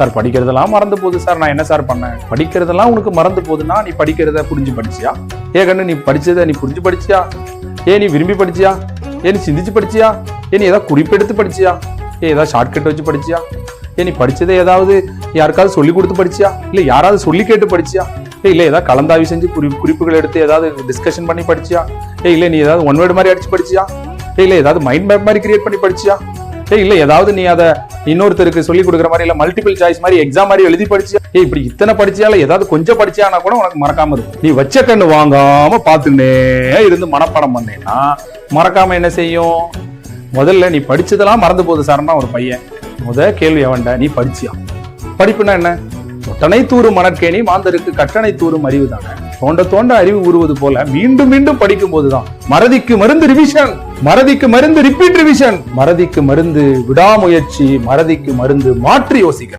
Sir படிக்கிறதெல்லாம் மறந்து போகுது sir. நான் என்ன சார் பண்ணேன்? படிக்கிறதெல்லாம் உனக்கு மறந்து போகுதுன்னா நீ படிக்கிறத புரிஞ்சு படிச்சியா? ஏ கண்ணு நீ படிச்சதை நீ புரிஞ்சு படிச்சியா? ஏ நீ விரும்பி படிச்சியா? ஏ நீ சிந்திச்சு படிச்சியா? ஏ நீ ஏதாவது குறிப்பெடுத்து படிச்சியா? ஏ ஏதாவது ஷார்ட்கட் வச்சு படிச்சியா? ஏ நீ படிச்சதை ஏதாவது யாருக்காவது சொல்லி கொடுத்து படிச்சியா? இல்லை யாராவது சொல்லி கேட்டு படிச்சியா? ஏ இல்லை ஏதாவது கலந்தாவி செஞ்சு குறி குறிப்புகள் எடுத்து ஏதாவது டிஸ்கஷன் பண்ணி படிச்சியா? ஏ இல்லை நீ ஏதாவது ஒன் வேர்டு மாதிரி அடிச்சு படிச்சியா? ஏ இல்லை ஏதாவது மைண்ட் மேப் மாதிரி கிரியேட் பண்ணி படிச்சியா? ஏய் இல்ல. ஏதாவது நீ அதை இன்னொருத்தருக்கு சொல்லி கொடுக்குற மாதிரி இல்ல மல்டிபிள் சாய்ஸ் மாதிரி எக்ஸாம் மாதிரி எழுதி படிச்சு ஏய் இப்படி இத்தனை படிச்சியால ஏதாவது கொஞ்சம் படிச்சியானா கூட உனக்கு மறக்காம இருக்கும் நீ வச்ச கண்ணு வாங்காம பார்த்துன்னே இருந்து மனப்பாடம் பண்ணேன்னா மறக்காம என்ன செய்யும்? முதல்ல நீ படிச்சதெல்லாம் மறந்து போகுது சார்னா ஒரு பையன். முத கேள்வி அவன்ட நீ படிச்சியா? படிப்புனா என்ன? ஒட்டனை தூரும் மணற்கேணி மாந்தருக்கு கட்டணை தூரும் அறிவு தானே. தோண்ட தோண்ட அறிவு உருவது போல மீண்டும் மீண்டும் படிக்கும் போதுதான் மறதிக்கு மருந்து ரிவிஷன் மறதிக்கு மருந்து ரிப்பீட் ரிவிஷன் மறதிக்கு மருந்து விடாமுயற்சி மறதிக்கு மருந்து மாற்றி யோசிக்க